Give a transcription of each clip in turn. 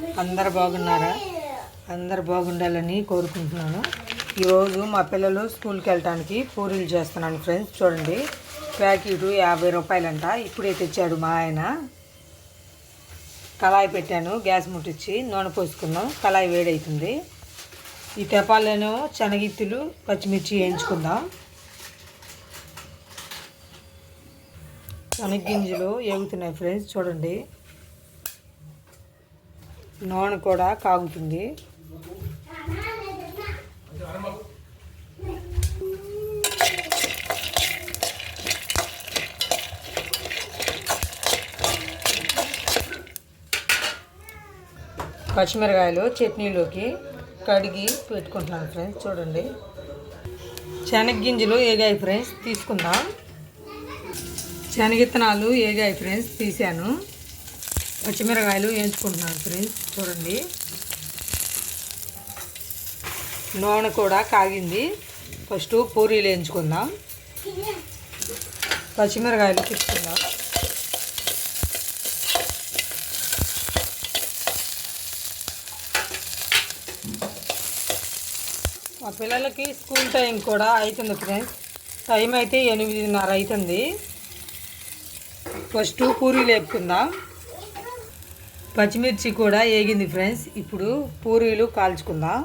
అందరు బాగున్నారా? అందరు బాగుండాలని కోరుకుంటున్నాను. ఈరోజు మా పిల్లలు స్కూల్కి వెళ్ళటానికి పూరీలు చేస్తున్నాను ఫ్రెండ్స్. చూడండి ప్యాకెట్ యాభై రూపాయలంట. ఇప్పుడే తెచ్చాడు మా ఆయన. కళాయి పెట్టాను గ్యాస్ ముట్టించి నూనె పోసుకున్నాం. కళాయి వేడవుతుంది ఈ తెపాలను శనగిత్తులు పచ్చిమిర్చి వేయించుకుందాం. శనగ్గింజలు ఏగుతున్నాయి ఫ్రెండ్స్. చూడండి నూనె కూడా కాగుతుంది. పచ్చిమిరకాయలు చట్నీలోకి కడిగి పెట్టుకుంటున్నాను ఫ్రెండ్స్ చూడండి. శనగ్గింజలు ఏగాయి ఫ్రెండ్స్ తీసుకుందాం. శనగిత్తనాలు ఏగాయి ఫ్రెండ్స్ తీశాను పచ్చిమిరకాయలు వేయించుకుంటున్నాను ఫ్రెండ్స్. చూడండి. నూనె కూడా కాగింది. ఫస్ట్ పూరీలు వేయించుకుందాం. పచ్చిమిరకాయలు తీసుకుందాం. మా పిల్లలకి స్కూల్ టైం కూడా అవుతుంది ఫ్రెండ్స్. టైం అయితే ఎనిమిదిన్నర అవుతుంది ఫస్ట్ పూరీలు వేపుకుందాం. పచ్చిమిర్చి కూడా వేగింది ఫ్రెండ్స్. ఇప్పుడు పూరీలు కాల్చుకుందాం.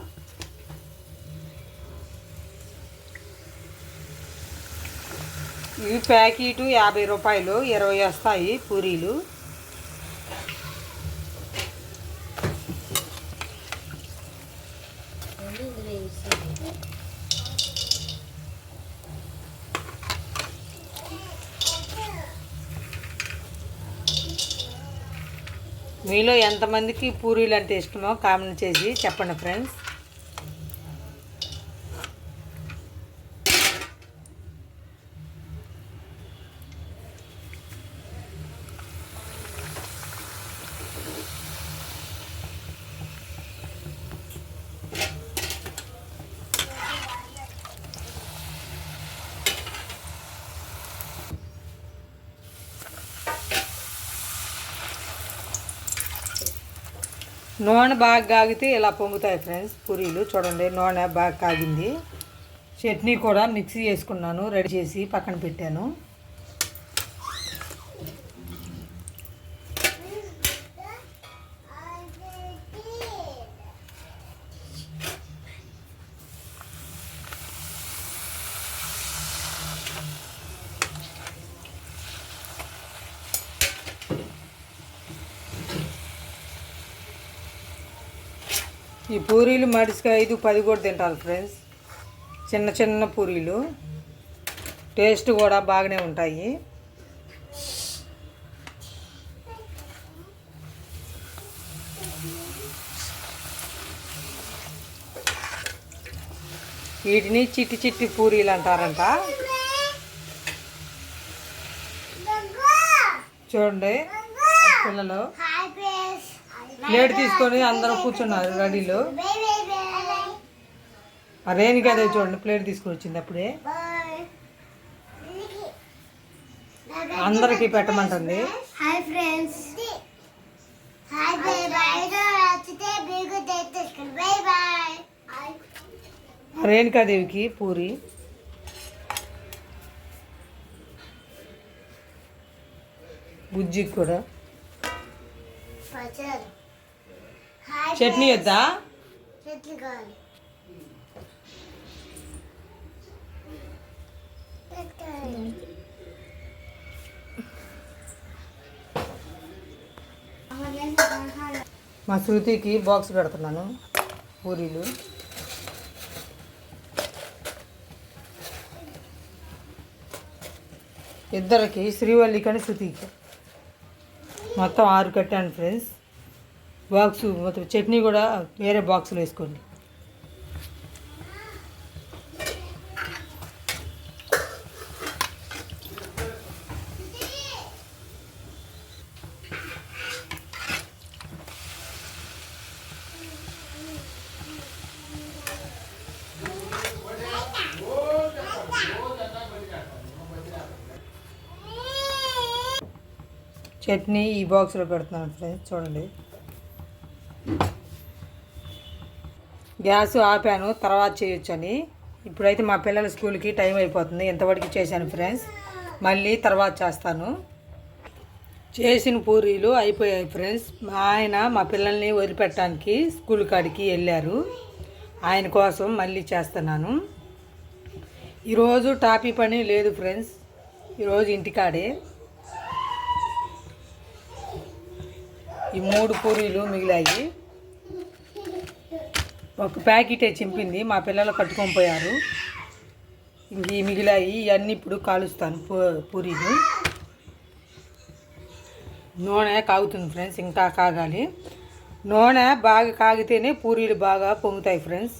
ఇవి ప్యాకెట్ యాభై రూపాయలు ఇరవై వస్తాయి పూరీలు. మీలో ఎంతమందికి పూరీలు అంటే ఇష్టమో కామెంట్ చేసి చెప్పండి ఫ్రెండ్స్. నూనె బాగా కాగితే ఇలా పొంగుతాయి ఫ్రెండ్స్ పూరీలు. చూడండి నూనె బాగా కాగింది. చట్నీ కూడా మిక్సీ చేసుకున్నాను రెడీ చేసి పక్కన పెట్టాను. ఈ పూరీలు మడిసిగా ఐదు పది కూడా తింటారు ఫ్రెండ్స్ చిన్న చిన్న పూరీలు. టేస్ట్ కూడా బాగానే ఉంటాయి. వీటిని చిట్టి చిట్టి పూరీలు అంటారంట. చూడండి పిల్లలు. ప్లేట్ తీసుకొని అందరూ కూర్చున్నారు రెడీలో. రేణుకి అదే చూడండి ప్లేట్ తీసుకొని వచ్చింది అప్పుడే. అందరికీ పెట్టమంటుంది. Hi friends. Hi bye bye నచ్చితే మీకు తెచ్చుకోండి బై బై ఆ రేణుకాదేవికి పూరి. బుజ్జికి కూడా. చట్నీ వద్దా మా శృతికి బాక్స్ పెడుతున్నాను పూరీలు. ఇద్దరికి శ్రీవల్లికి అని శృతికి. మొత్తం ఆరు కట్టాను ఫ్రెండ్స్ బాక్స్ మొత్తం చట్నీ కూడా వేరే బాక్స్లో వేసుకోండి. చట్నీ ఈ బాక్స్లో పెడుతున్నాను ఫ్రెండ్స్ చూడండి. గ్యాస్ ఆపాను తర్వాత చేయొచ్చని. ఇప్పుడైతే మా పిల్లల స్కూల్కి టైం అయిపోతుంది. ఎంతవరకు చేశాను ఫ్రెండ్స్. మళ్ళీ తర్వాత చేస్తాను. చేసిన పూరీలు అయిపోయాయి ఫ్రెండ్స్. మా ఆయన మా పిల్లల్ని వదిలిపెట్టడానికి స్కూల్ కాడికి వెళ్ళారు. ఆయన కోసం మళ్ళీ చేస్తున్నాను. ఈరోజు టాపీ పని లేదు ఫ్రెండ్స్. ఈరోజు ఇంటికాడే. ఈ మూడు పూరీలు మిగిలాయి. ఒక ప్యాకెటే చింపింది మా పిల్లలు కట్టుకొని పోయారు. ఇంక మిగిలాయి ఇవన్నీ ఇప్పుడు కాలుస్తాను పూ- పూరీలు. నూనె కాగుతుంది ఫ్రెండ్స్ ఇంకా కాగాలి. నూనె బాగా కాగితేనే పూరీలు బాగా పొంగుతాయి ఫ్రెండ్స్.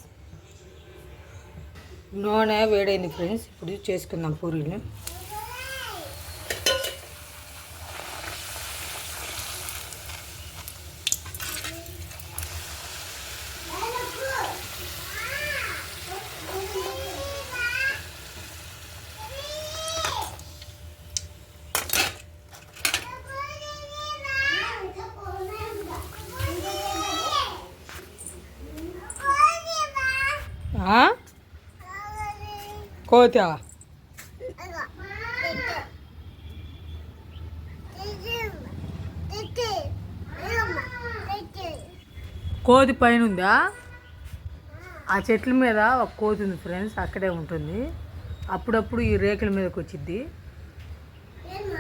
నూనె వేడైంది ఫ్రెండ్స్ ఇప్పుడు చేసుకుందాం పూరీలు. కోత కోతి పైన ఉందా ఆ చెట్ల మీద ఒక కోతి ఉంది ఫ్రెండ్స్ అక్కడే ఉంటుంది. అప్పుడప్పుడు ఈ రేకుల మీదకి వచ్చింది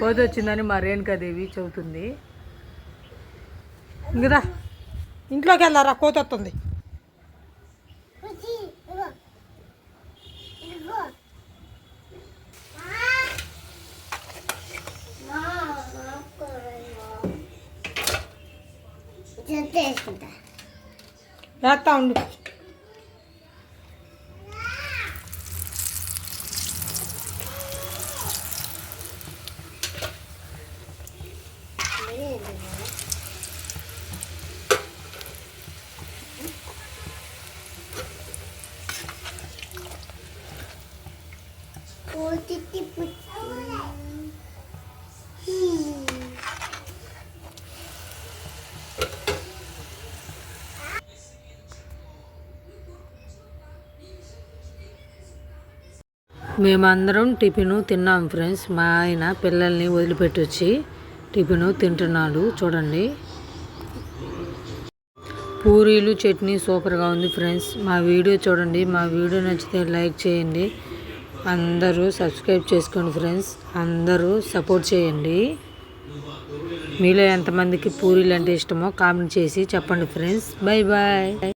కోతి వచ్చిందని మా రేణుకాదేవి చెబుతుంది. ఇంకదా ఇంట్లోకి వెళ్ళారా కోతి వస్తుంది. 됐습니다. 라따 온다. 오, 띠띠뿌띠. మేమందరం టిఫిను తిన్నాం ఫ్రెండ్స్. మా ఆయన పిల్లల్ని వదిలిపెట్టి వచ్చి టిఫిన్ తింటున్నాడు. చూడండి. పూరీలు చట్నీ సూపర్గా ఉంది ఫ్రెండ్స్. మా వీడియో చూడండి. మా వీడియో నచ్చితే లైక్ చేయండి. అందరూ సబ్స్క్రైబ్ చేసుకోండి ఫ్రెండ్స్. అందరూ సపోర్ట్ చేయండి. మీలో ఎంతమందికి పూరీలు అంటే ఇష్టమో కామెంట్ చేసి చెప్పండి ఫ్రెండ్స్. Bye bye.